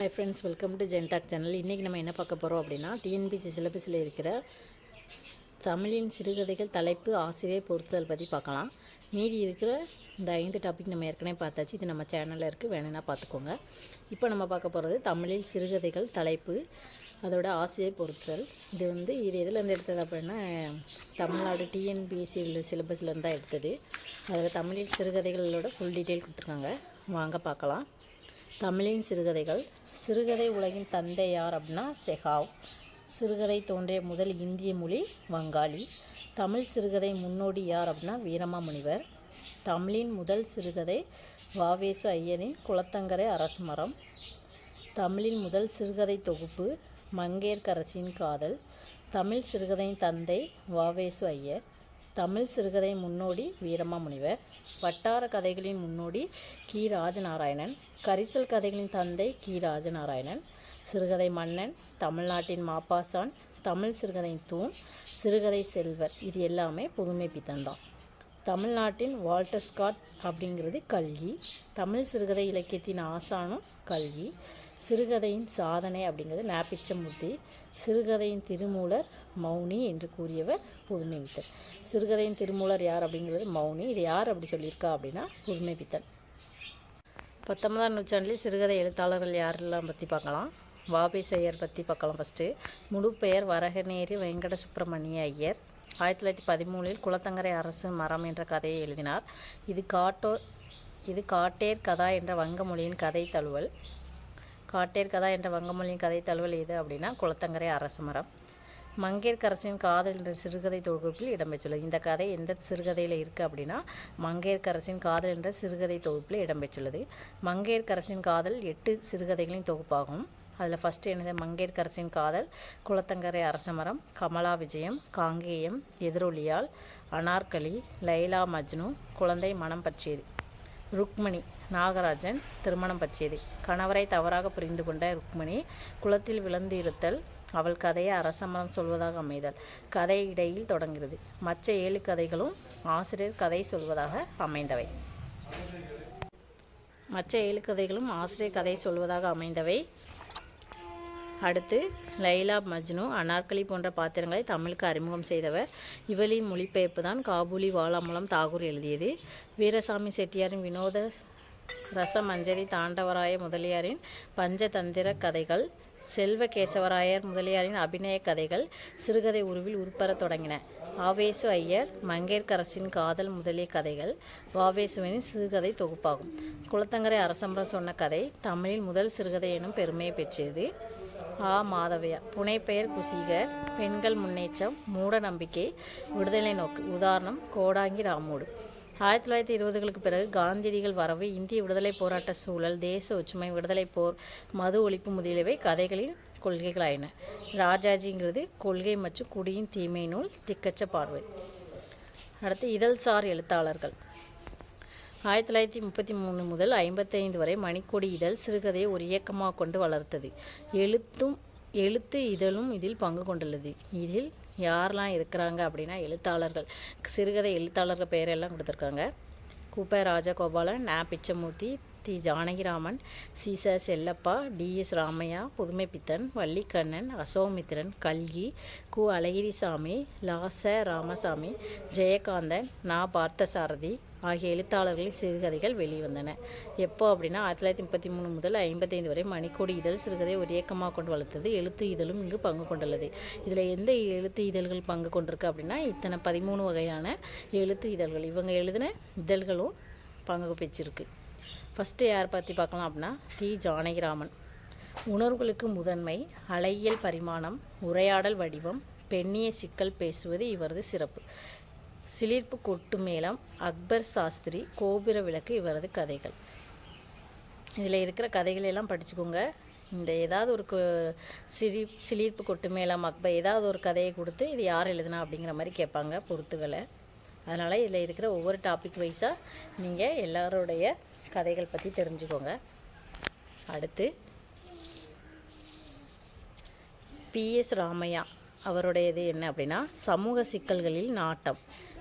Hi friends welcome to Gentalk channel இன்றைக்கி நம்ம என்ன பார்க்க போகிறோம் அப்படின்னா டிஎன்பிசி சிலபஸில் இருக்கிற தமிழின் சிறுகதைகள் தலைப்பு ஆசிரியர் பொறுத்தல் பற்றி பார்க்கலாம். மீதி இருக்கிற இந்த ஐந்து டாபிக் நம்ம ஏற்கனவே பார்த்தாச்சு. இது நம்ம சேனலில் இருக்குது வேணும்னா பார்த்துக்கோங்க. இப்போ நம்ம பார்க்க போகிறது தமிழில் சிறுகதைகள் தலைப்பு அதோட ஆசிரியர் பொறுத்தல். இது வந்து இது எதுலேருந்து எடுத்தது அப்படின்னா தமிழ்நாடு டிஎன்பிஎஸ்சி சிலபஸ்லேருந்து தான் எடுத்தது. அதில் தமிழில் சிறுகதைகளோட ஃபுல் டீட்டெயில் கொடுத்துருக்காங்க. வாங்க பார்க்கலாம். தமிழின் சிறுகதைகள் சிறுகதை உலகின் தந்தை யார் அப்படின்னா செஹாவ் சிறுகதை தோன்றிய முதல் இந்திய மொழி வங்காளி. தமிழ் சிறுகதை முன்னோடி யார் அப்படின்னா வீரமாமுனிவர். தமிழின் முதல் சிறுகதை வாவேசு ஐயரின் குளத்தங்கரை அரசு மரம். தமிழின் முதல் சிறுகதை தொகுப்பு மங்கையர்க்கரசின் காதல். தமிழ் சிறுகதையின் தந்தை வாவேசு ஐயர். தமிழ் சிறுகதை முன்னோடி வீரமாமுனிவர் வட்டார கதைகளின் முன்னோடி கி. ராஜநாராயணன் கரிசல் கதைகளின் தந்தை கி. ராஜநாராயணன் சிறுகதை மன்னன் தமிழ்நாட்டின் மாப்பாசான் தமிழ் சிறுகதையின் தூண் சிறுகதை செல்வர். இது எல்லாமே புதுமை பித்தன்தான் தமிழ்நாட்டின் வால்டர் ஸ்காட் அப்படிங்கிறது கல்கி. தமிழ் சிறுகதை இலக்கியத்தின் ஆசானும் கல்கி. சிறுகதையின் சாதனை அப்படிங்கிறது நாப்பிச்சமூர்த்தி சிறுகதையின் திருமூலர் மௌனி என்று கூறியவர் புதுமை பித்தன் சிறுகதையின் திருமூலர் யார் அப்படிங்கிறது மௌனி. இது யார் அப்படி சொல்லியிருக்கா அப்படின்னா புதுமை பித்தன் பத்தொன்பதாம் நூற்றாண்டில் சிறுகதை எழுத்தாளர்கள் யாரெல்லாம் பற்றி பார்க்கலாம்? வாபேஸ் பற்றி பார்க்கலாம் ஃபஸ்ட்டு முழு பெயர் வரகநேரி வெங்கட சுப்பிரமணிய ஐயர். ஆயிரத்தி தொள்ளாயிரத்தி பதிமூணில் குளத்தங்கரை அரசு மரம் என்ற கதையை எழுதினார். இது காட்டோ இது காட்டேர் கதா என்ற வங்க மொழியின் கதை தழுவல். காட்டேர் கதா என்ற வங்கமொழியின் கதை தழுவல் எது அப்படின்னா குளத்தங்கரை அரச மரம். மங்கையர்க்கரசின் காதல் என்ற சிறுகதை தொகுப்பில் இடம்பெற்றுள்ளது. இந்த கதை எந்த சிறுகதையில் இருக்குது அப்படின்னா மங்கையர்கரசின் காதல் என்ற சிறுகதை தொகுப்பில் இடம்பெற்றுள்ளது. மங்கையர்கரசின் காதல் எட்டு சிறுகதைகளின் தொகுப்பாகும். அதில் ஃபஸ்ட்டு என்னது? மங்கையர்க்கரசின் காதல் குளத்தங்கரை அரசமரம் கமலா விஜயம் காங்கேயம் எதிரொலியால் அனார்கலி லைலா மஜ்னு குழந்தை மனம் பற்றியது. ருக்மணி. நாகராஜன் திருமணம் பற்றியது. கணவரை தவறாக புரிந்து கொண்ட ருக்மணி குளத்தில் விழுந்து இருத்தல் அவள் கதையை அரசமரம் சொல்வதாக அமைதல். கதை இடையில் தொடங்குகிறது. மற்ற ஏழு கதைகளும் ஆசிரியர் கதை சொல்வதாக அமைந்தவை. மற்ற ஏழு கதைகளும் ஆசிரியர் கதை சொல்வதாக அமைந்தவை. அடுத்து லைலா மஜ்னு அனார்கலி போன்ற பாத்திரங்களை தமிழுக்கு அறிமுகம் செய்தவர். இவளின் மொழிபெயர்ப்பு தான் காபூலி வாலாமூலம் தாகூர் எழுதியது. வீரசாமி செட்டியாரின் வினோத ரசமஞ்சரி தாண்டவராய முதலியாரின் பஞ்சதந்திர கதைகள் செல்வ கேசவராயர் முதலியாரின் அபிநய கதைகள் சிறுகதை உருவில் உருப்பெறத் தொடங்கின. ஆவேசு ஐயர் மங்கேற்கரசின் காதல் முதலிய கதைகள் வாவேசுவின் சிறுகதை தொகுப்பாகும். குளத்தங்கரை அரசம்பரம் சொன்ன கதை தமிழில் முதல் சிறுகதை எனும் பெருமையை பெற்றது ஆ. மாதவையா. புனைப்பெயர் குசிகர் பெண்கள் முன்னேற்றம் மூட நம்பிக்கை விடுதலை நோக்கு. உதாரணம் கோடாங்கி ராமோடு. ஆயிரத்தி தொள்ளாயிரத்தி இருபதுகளுக்கு பிறகு காந்தியடிகள் வரவு இந்திய விடுதலை போராட்ட சூழல் தேச ஒற்றுமை விடுதலை போர் மது ஒழிப்பு முதலியவை கதைகளின் கொள்கைகளாயின. ராஜாஜிங்கிறது கொள்கை மற்றும் குடியின் தீமை நூல் திக்கச்ச பார்வை. அடுத்து இதழ்சார் எழுத்தாளர்கள். ஆயிரத்தி தொள்ளாயிரத்தி முப்பத்தி மூணு முதல் ஐம்பத்தைந்து வரை மணிக்கொடி இதழ் சிறுகதையை ஒரு இயக்கமாக கொண்டு வளர்த்தது. எழுத்தும் எழுத்து இதழும் இதில் பங்கு கொண்டுள்ளது. இதில் யாரெல்லாம் இருக்கிறாங்க அப்படின்னா எழுத்தாளர்கள். சிறுகதை எழுத்தாளர்கள் பெயரெல்லாம் கொடுத்துருக்காங்க. குப்பை ராஜகோபாலன் நா பிச்சமூர்த்தி தி ஜானகிராமன் சீச செல்லப்பா டிஎஸ் ராமையா புதுமைப்பித்தன் வள்ளிக்கண்ணன் அசோமித்திரன் கல்கி கு அழகிரிசாமி லாச ராமசாமி ஜெயகாந்தன் நா பார்த்தசாரதி ஆகிய எழுத்தாளர்களின் சிறுகதைகள் வெளிவந்தன. எப்போ அப்படின்னா ஆயிரத்தி தொள்ளாயிரத்தி முப்பத்தி மூணு முதல் ஐம்பத்தைந்து வரை மணிக்கோடி இதழ் சிறுகதை ஒரு இயக்கமாக கொண்டு வளர்த்தது. எழுத்து இதழும் இங்கு பங்கு கொண்டுள்ளது. இதில் எந்த எழுத்து இதழ்கள் பங்கு கொண்டிருக்கு அப்படின்னா இத்தனை பதிமூணு வகையான எழுத்து இதழ்கள். இவங்க எழுதின இதழ்களும் பங்கு பெற்றிருக்கு. ஃபஸ்ட்டு யார் பற்றி பார்க்கலாம் அப்படின்னா டி. ஜானகிராமன். உணர்வுகளுக்கு முதன்மை அலையியல் பரிமாணம் உரையாடல் வடிவம் பெண்ணிய சிக்கல் பேசுவது இவரது சிறப்பு. சிலிர்ப்பு கொட்டு மேளம் அக்பர் சாஸ்திரி கோபுர விளக்கு இவரது கதைகள். இதில் இருக்கிற கதைகளெல்லாம் படிச்சுக்கோங்க. இந்த ஏதாவது ஒரு சிரி சிலிர்ப்பு கொட்டு மேளம் அக்பர் ஏதாவது ஒரு கதையை கொடுத்து இது யார் எழுதுனா அப்படிங்கிற மாதிரி கேட்பாங்க பொறுத்துகளை அதனால் இதில் இருக்கிற ஒவ்வொரு டாபிக் வைஸாக நீங்கள் எல்லாருடைய கதைகள் பற்றி தெரிஞ்சுக்கோங்க. அடுத்து பிஎஸ் ராமையா அவருடையது என்ன அப்படின்னா சமூக சிக்கல்களில் நாட்டம்.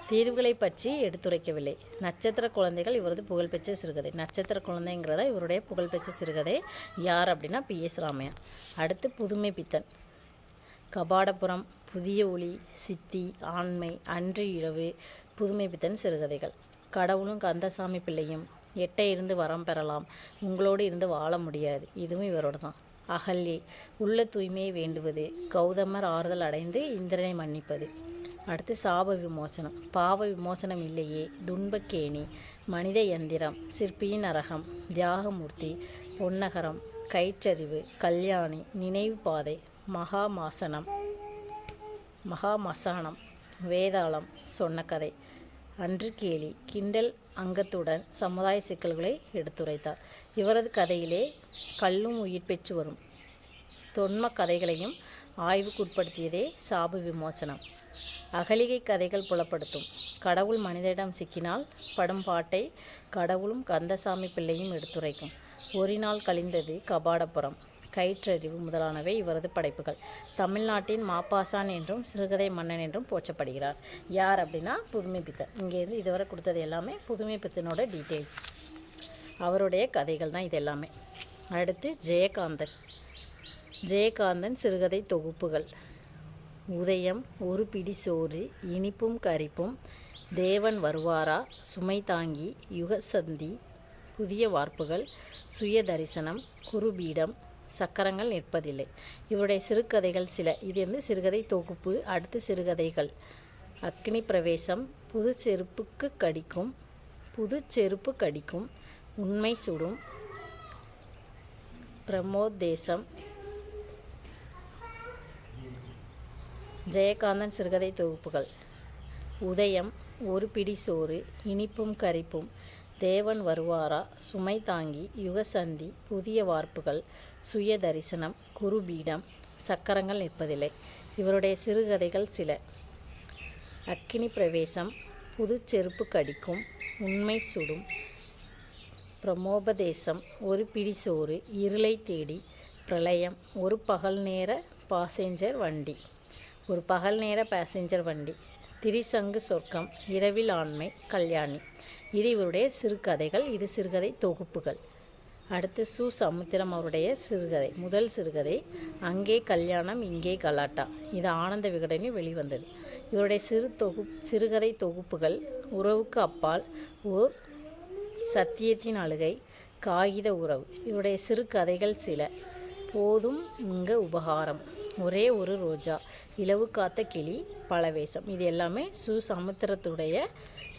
தீர்வுகளை பற்றி எடுத்துரைக்கவில்லை. நட்சத்திர குழந்தைகள் இவரது புகழ்பெற்ற சிறுகதை. நட்சத்திர குழந்தைங்கிறத இவருடைய புகழ்பெற்ற சிறுகதை யார் அப்படின்னா பி. எஸ். ராமையா. அடுத்து புதுமை பித்தன். கபாடபுரம் புதிய ஒளி சித்தி ஆண்மை அன்று இரவு புதுமை பித்தன் சிறுகதைகள். கடவுளும் கந்தசாமி பிள்ளையும் எட்டை இருந்து வரம் பெறலாம். உங்களோடு இருந்து வாழ முடியாது. இதுவும் இவரோட தான். அகல்யே உள்ள தூய்மையை வேண்டுவது கௌதமர் ஆறுதல் அடைந்து இந்திரனை மன்னிப்பது. அடுத்து சாப விமோசனம். பாவ விமோசனம் இல்லையே துன்பக்கேணி மனித யந்திரம் சிற்பியின் அரகம் தியாகமூர்த்தி பொன்னகரம் கயிற்றறிவு கல்யாணி நினைவு பாதை மகாமாசனம். மகாமசானம் வேதாளம் சொன்ன கதை அன்று கேலி கிண்டல் அங்கத்துடன் சமுதாய சிக்கல்களை எடுத்துரைத்தார். இவரது கதையிலே கல்லும் உயிர் பெற்று வரும். தொன்ம கதைகளையும் ஆய்வுக்குட்படுத்தியதே சாப விமோசனம். அகலிகை கதைகள் புலப்படுத்தும். கடவுள் மனிதரிடம் சிக்கினால் படும் பாட்டை கடவுளும் கந்தசாமி பிள்ளையும் எடுத்துரைக்கும். ஒரு நாள் கழிந்தது கபாடபுரம். கயிற்றறிவு முதலானவை இவரது படைப்புகள். தமிழ்நாட்டின் மாப்பாசான் என்றும் சிறுகதை மன்னன் என்றும் போற்றப்படுகிறார். யார் அப்படின்னா புதுமை பித்தன் இங்கேருந்து இதுவரை கொடுத்தது எல்லாமே புதுமை பித்தனோட டீட்டெயில்ஸ். அவருடைய கதைகள் தான் இது எல்லாமே அடுத்து ஜெயகாந்தன். ஜெயகாந்தன் சிறுகதை தொகுப்புகள். உதயம் ஒரு பிடி சோறு இனிப்பும் கரிப்பும். தேவன் வருவாரா? சுமை தாங்கி யுகசந்தி. புதிய வார்ப்புகள் சுய தரிசனம் குருபீடம் சக்கரங்கள் நிற்பதில்லை. இவருடைய சிறுகதைகள் சில. இது வந்து சிறுகதை தொகுப்பு. அடுத்து சிறுகதைகள். அக்னி பிரவேசம். புது செருப்புக்கு கடிக்கும். புது செருப்பு கடிக்கும். உண்மை சுடும். பிரமோதேசம் ஜெயகாந்தன் சிறுகதை தொகுப்புகள். உதயம் ஒரு பிடி சோறு இனிப்பும் கரிப்பும் தேவன் வருவாரா சுமை தாங்கி யுகசந்தி புதிய வார்ப்புகள் சுய தரிசனம் குருபீடம் சக்கரங்கள் நிற்பதில்லை. இவருடைய சிறுகதைகள் சில. அக்கினி பிரவேசம் புது செருப்பு கடிக்கும் உண்மை சுடும் பிரமோபதேசம் ஒரு பிடி சோறு இருளை தேடி பிரளயம் ஒரு பகல் நேர பாசெஞ்சர் வண்டி. ஒரு பகல் நேர பேசஞ்சர் வண்டி. திரிசங்கு சொர்க்கம் இரவில் ஆண்மை கல்யாணி. இது இவருடைய சிறுகதைகள் இது சிறுகதை தொகுப்புகள். அடுத்து சு. சமுத்திரம் அவருடைய சிறுகதை முதல் சிறுகதை அங்கே கல்யாணம் இங்கே கலாட்டா. இது ஆனந்த விகடனில் வெளிவந்தது. இவருடைய சிறு தொகு சிறுகதை தொகுப்புகள் உறவுக்கு அப்பால் ஓர் சத்தியத்தின் அழுகை காகித உறவு. இவருடைய சிறுகதைகள் சில. போதும் இங்க உபகாரம். ஒரே ஒரு ரோஜா இலவு காத்த கிளி பலவேசம் இது எல்லாமே சு சமுத்திரத்துடைய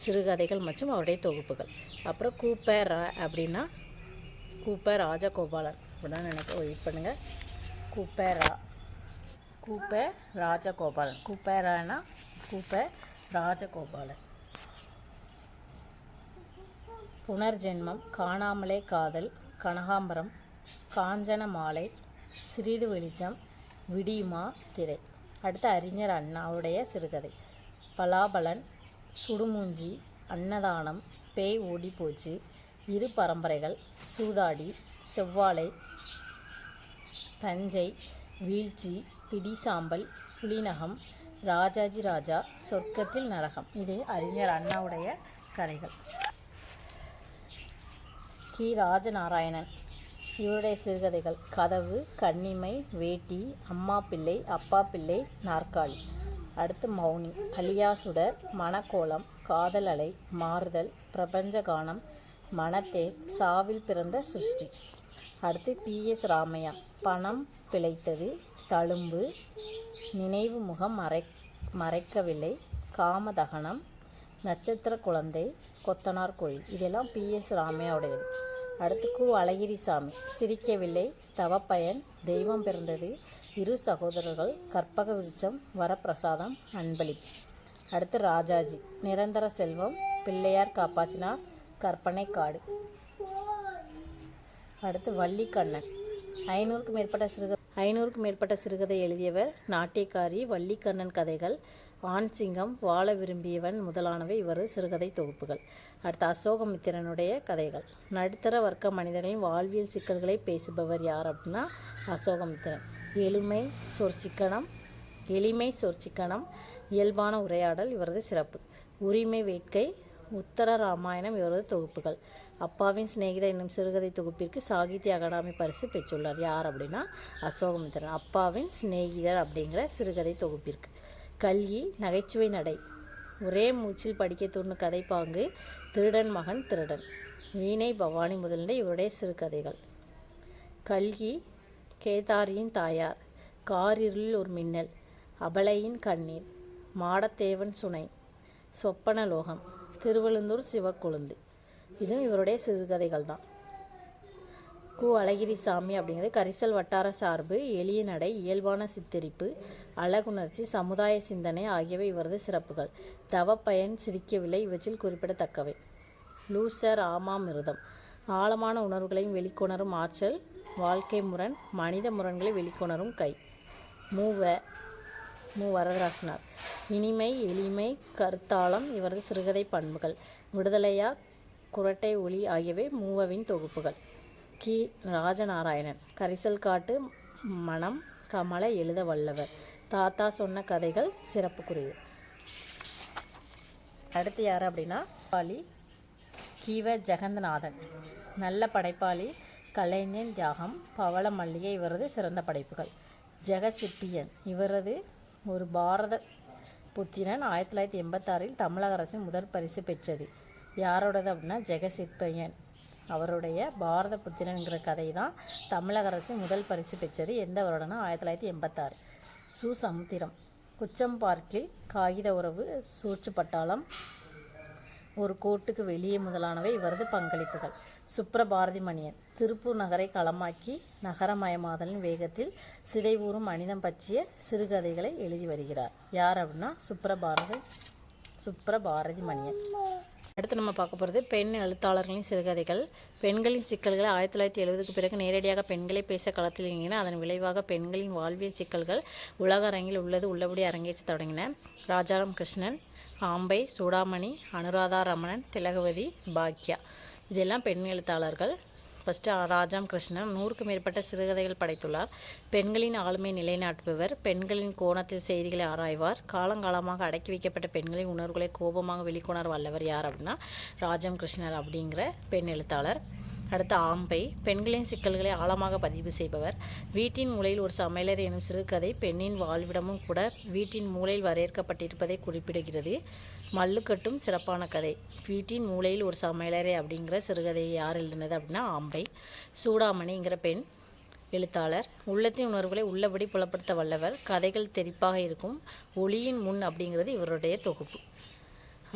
சிறுகதைகள் மற்றும் அவருடைய தொகுப்புகள். அப்புறம் கூப்ப ரா அப்படின்னா கூப்ப ராஜகோபாலன் அப்படிதான் நினைக்க வெயிட் பண்ணுங்கள் கூப்ப ரா கூப்ப ராஜகோபாலன் கூப்ப ரானா கூப்ப ராஜகோபாலன் புனர்ஜென்மம் காணாமலே காதல் கனகாம்பரம் காஞ்சன மாலை சிறிது வெளிச்சம் விடியுமா திரை. அடுத்து அறிஞர் அண்ணாவுடைய சிறுகதை. பலாபலன் சுடுமூஞ்சி அன்னதானம் பேய் ஓடி போச்சு இரு பரம்பரைகள் சூதாடி செவ்வாழை தஞ்சை வீழ்ச்சி பிடிசாம்பல் புலிநகம் ராஜாஜி ராஜா சொர்க்கத்தில் நரகம். இது அறிஞர் அண்ணாவுடைய கதைகள். கி. ராஜநாராயணன். இவருடைய சிறுகதைகள் கதவு கன்னிமை வேட்டி அம்மா பிள்ளை அப்பா பிள்ளை நாற்காலி. அடுத்து மௌனி அலியாசுடர் மணக்கோலம் காதல் அலை மாறுதல் பிரபஞ்ச கானம் மனத்தே சாவில் பிறந்த சிருஷ்டி. அடுத்து பிஎஸ் ராமையா பணம் பிழைத்தது தழும்பு நினைவு முகம் மறை மறைக்கவில்லை காமதகனம் நட்சத்திர குழந்தை கொத்தனார் கோயில். இதெல்லாம் பிஎஸ் ராமையாவுடையது. அடுத்து கு அழகிரிசாமி சிரிக்கவில்லை. தவப்பயன் தெய்வம் பிறந்தது. இரு சகோதரர்கள் கற்பக விருட்சம் வரப்பிரசாதம் அன்பளிப்பு அடுத்து ராஜாஜி. நிரந்தர செல்வம் பிள்ளையார் காப்பாச்சினார் கற்பனை காடு. அடுத்து வள்ளிக்கண்ணன். ஐநூறுக்கும் மேற்பட்ட சிறுக ஐநூறுக்கும் மேற்பட்ட சிறுகதை எழுதியவர் நாட்டியக்காரி வள்ளிக்கண்ணன் கதைகள். ஆண் சிங்கம் வாழ விரும்பியவன் முதலானவை இவரது சிறுகதை தொகுப்புகள். அடுத்து அசோகமித்திரனுடைய கதைகள். நடுத்தர வர்க்க மனிதர்களின் வாழ்வியல் சிக்கல்களை பேசுபவர் யார் அப்படின்னா அசோகமித்திரன். எளிமை சொற்சிக்கனம் எளிமை சொற்சிக்கனம் இயல்பான உரையாடல் இவரது சிறப்பு. உரிமை வேட்கை உத்தர ராமாயணம் இவரது தொகுப்புகள். அப்பாவின் சிநேகிதர் என்னும் சிறுகதை தொகுப்பிற்கு சாகித்ய அகாடமி பரிசு பெற்றுள்ளார். யார் அப்படின்னா அசோகமித்திரன். அப்பாவின் சிநேகிதர் அப்படிங்கிற சிறுகதை தொகுப்பிற்கு. கல்கி நகைச்சுவை நடை. ஒரே மூச்சில் படிக்க தூண்டு கதை பாங்கு திருடன் மகன் திருடன். வீணை பவானி முதலிட இவருடைய சிறுகதைகள் கல்கி கேதாரியின் தாயார். காரிருளில் ஒரு மின்னல். அபலையின் கண்ணீர். மாடத்தேவன் சுனை. சொப்பனலோகம் திருவழுந்தூர் சிவக்கொழுந்து. இதுவும் இவருடைய சிறுகதைகள் தான் கு அழகிரிசாமி அப்படிங்கிறது கரிசல் வட்டார சார்பு எளிய நடை இயல்பான சித்தரிப்பு அழகுணர்ச்சி சமுதாய சிந்தனை ஆகியவை இவரது சிறப்புகள். தவப்பயன் சிரிக்கவில்லை இவற்றில் குறிப்பிடத்தக்கவை. லூசர் ஆமாமிருதம். ஆழமான உணர்வுகளையும் வெளிக்கொணரும் ஆற்றல் வாழ்க்கை முரண் மனித முரண்களை வெளிக்கொணரும் கை. மூவ மு. வரதராசனார். இனிமை எளிமை கருத்தாளம் இவரது சிறுகதை பண்புகள். விடுதலையா குரட்டை ஒளி ஆகியவை மூவவின் தொகுப்புகள். கி. ராஜநாராயணன். கரிசல் காட்டு மனம் கமல எழுத வல்லவர். தாத்தா சொன்ன கதைகள் சிறப்புக்குரியது. அடுத்து யார் அப்படின்னா? பாலி கீவ ஜெகந்தநாதன். நல்ல படைப்பாளி கலைஞன் தியாகம் பவள மல்லிகை இவரது சிறந்த படைப்புகள். ஜெகசிற்பியன் இவரது ஒரு பாரத புத்திரன் ஆயிரத்தி தொள்ளாயிரத்தி எண்பத்தாறில் தமிழக அரசின் முதற் பரிசு பெற்றது. யாரோடது அப்படின்னா? ஜெகசிற்பயன் அவருடைய பாரத புத்திரன்கிற கதை தான் தமிழக அரசின் முதல் பரிசு பெற்றது எந்த வருடம்னா ஆயிரத்தி தொள்ளாயிரத்தி எண்பத்தாறு. சு சமுத்திரம் குச்சம் பார்க்கில் காகித உறவு சூற்று பட்டாளம் ஒரு கோட்டுக்கு வெளியே முதலானவை இவரது பங்களிப்புகள். சுப்ரபாரதி மணியன். திருப்பூர் நகரை களமாக்கி நகரமயமாதலின் வேகத்தில் சிதைவூறும் மனிதம் பற்றிய சிறுகதைகளை எழுதி வருகிறார். யார் அப்படின்னா சுப்ரபாரதி சுப்ரபாரதி மணியன். அடுத்து நம்ம பார்க்க போகிறது பெண் எழுத்தாளர்களின் சிறுகதைகள். பெண்களின் சிக்கல்களை ஆயிரத்தி தொள்ளாயிரத்தி எழுபதுக்கு பிறகு நேரடியாக பெண்களை பேச களத்தில் இறங்கின அதன் விளைவாக பெண்களின் வாழ்வியல் சிக்கல்கள் உலக அரங்கில் உள்ளது உள்ளபடி அரங்கேற்ற தொடங்கின. ராஜாராம் கிருஷ்ணன் ஆம்பை சூடாமணி அனுராதா ரமணன் திலகவதி பாக்யா. இதெல்லாம் பெண் எழுத்தாளர்கள். ஃபஸ்ட்டு ராஜாம் கிருஷ்ணன் நூறுக்கும் மேற்பட்ட சிறுகதைகள் படைத்துள்ளார். பெண்களின் ஆளுமை நிலைநாட்டுபவர் பெண்களின் கோணத்தில் செய்திகளை ஆராய்வார். காலங்காலமாக அடக்கி வைக்கப்பட்ட பெண்களின் உணர்வுகளை கோபமாக வெளிக்கொணர் வல்லவர் யார் அப்படின்னா ராஜம் கிருஷ்ணர் அப்படிங்கிற பெண் எழுத்தாளர். அடுத்து ஆம்பை பெண்களின் சிக்கல்களை ஆழமாக பதிவு செய்பவர். வீட்டின் மூலையில் ஒரு சமையலர் எனும் சிறுகதை பெண்ணின் வாழ்விடமும் கூட வீட்டின் மூலையில் வரையறுக்கப்பட்டிருப்பதை குறிப்பிடுகிறது. மல்லுக்கட்டும் சிறப்பான கதை. வீட்டின் மூலையில் ஒரு சமையலறை அப்படிங்கிற சிறுகதையை யார் எழுதினது அப்படின்னா ஆம்பை. சூடாமணிங்கிற பெண் எழுத்தாளர். உள்ளத்தின் உணர்வுகளை உள்ளபடி புலப்படுத்த வல்லவர். கதைகள் தெரிப்பாக இருக்கும். ஒளியின் முன் அப்படிங்கிறது இவருடைய தொகுப்பு.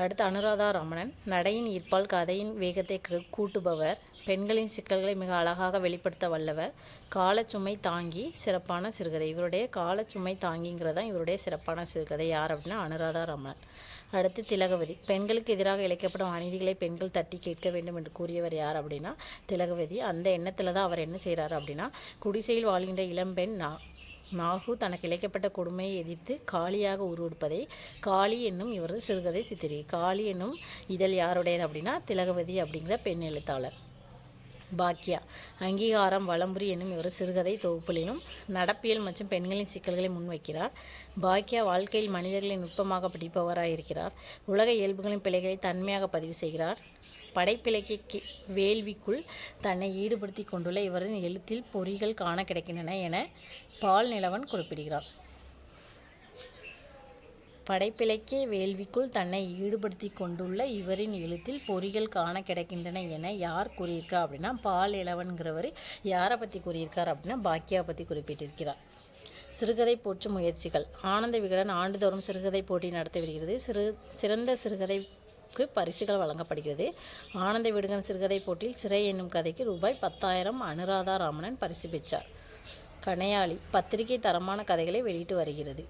அடுத்து அனுராதா ரமணன். நடையின் ஈர்ப்பால் கதையின் வேகத்தை கூட்டுபவர். பெண்களின் சிக்கல்களை மிக அழகாக வெளிப்படுத்த வல்லவர். காலச்சுமை தாங்கி சிறப்பான சிறுகதை. இவருடைய காலச்சுமை தாங்கிங்கிறது தான் இவருடைய சிறப்பான சிறுகதை. யார் அப்படின்னா அனுராதா ரமணன். அடுத்து திலகவதி. பெண்களுக்கு எதிராக இழைக்கப்படும் அநீதிகளை பெண்கள் தட்டி கேட்க வேண்டும் என்று கூறியவர் யார் அப்படின்னா திலகவதி. அந்த எண்ணத்தில் தான் அவர் என்ன செய்கிறார் அப்படின்னா குடிசையில் வாழ்கின்ற இளம்பெண் நா நாகு தனக்கு இழைக்கப்பட்ட கொடுமையை எதிர்த்து காளியாக உருவெடுப்பதை காளி என்னும் இவரது சிறுகதை சித்திரி. காளி என்னும் இதழ் யாருடையது அப்படின்னா திலகவதி அப்படிங்கிற பெண் எழுத்தாளர். பாக்யா. அங்கீகாரம் வளம்புரி என்னும் இவர் சிறுகதை தொகுப்பிலும் நடப்பியல் மற்றும் பெண்களின் சிக்கல்களை முன்வைக்கிறார். பாக்யா வாழ்க்கையில் மனிதர்களை நுட்பமாக படிப்பவராக இருக்கிறார் உலக இயல்புகளின் பிழைகளை தன்மையாக பதிவு செய்கிறார். படைப்பிலக்கிய வேள்விக்குள் தன்னை ஈடுபடுத்தி கொண்டுள்ள இவரின் எழுத்தில் பொறிகள் காண கிடைக்கின்றன என பால் நிலவன் குறிப்பிடுகிறார். படைப்பிலக்கிய வேள்விக்குள் தன்னை ஈடுபடுத்தி கொண்டுள்ள இவரின் எழுத்தில் பொறிகள் காண கிடைக்கின்றன என யார் கூறியிருக்கா அப்படின்னா பால் இளவன்கிறவர் யாரை பற்றி கூறியிருக்கார் அப்படின்னா பாக்கியா பற்றி குறிப்பிட்டிருக்கிறார். சிறுகதை போற்றும் முயற்சிகள். ஆனந்த விகடன் ஆண்டுதோறும் சிறுகதை போட்டி நடத்தி வருகிறது. சிறு சிறந்த சிறுகதைக்கு பரிசுகள் வழங்கப்படுகிறது. ஆனந்த விடுகன் சிறுகதை போட்டியில் சிறை என்னும் கதைக்கு ரூபாய் பத்தாயிரம் அனுராதா ராமணன் பரிசு பெற்றார். கணையாளி பத்திரிகை தரமான கதைகளை வெளியிட்டு வருகிறது.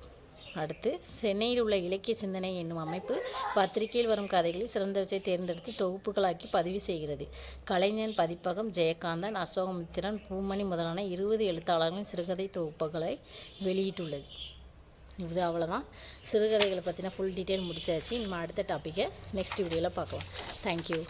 அடுத்து சென்னையில் உள்ள இலக்கிய சிந்தனை என்னும் அமைப்பு பத்திரிகையில் வரும் கதைகளை சிறந்தவற்றை தேர்ந்தெடுத்து தொகுப்புகளாக்கி பதிவு செய்கிறது. கலைஞன் பதிப்பகம் ஜெயகாந்தன் அசோகமித்திரன் பூமணி முதலான இருபது எழுத்தாளர்களின் சிறுகதை தொகுப்புகளை வெளியிட்டுள்ளது. இது அவ்வளோதான் சிறுகதைகளை பற்றின ஃபுல் டீட்டெயில் முடிச்சாச்சு. நம்ம அடுத்த டாப்பிக்கை நெக்ஸ்ட் வீடியோவில் பார்க்கலாம். தேங்க்யூ